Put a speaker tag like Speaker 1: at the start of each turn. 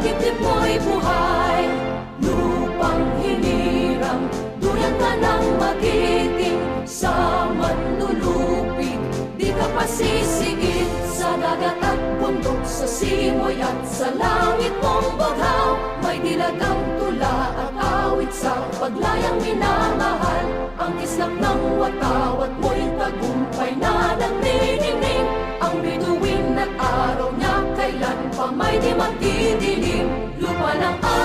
Speaker 1: dibdib mo'y buhay? Lupang hinirang Duyan ka ng magiting Sa manlulupig Di ka pasisigit Sa dagat at bundok Sa simoy at sa langit mong baghaw. May dilagang tula at awit Sa paglayang minamahal. Ang kislap ng watawat mo'y tagumpay na may di magdidilim Lupa ng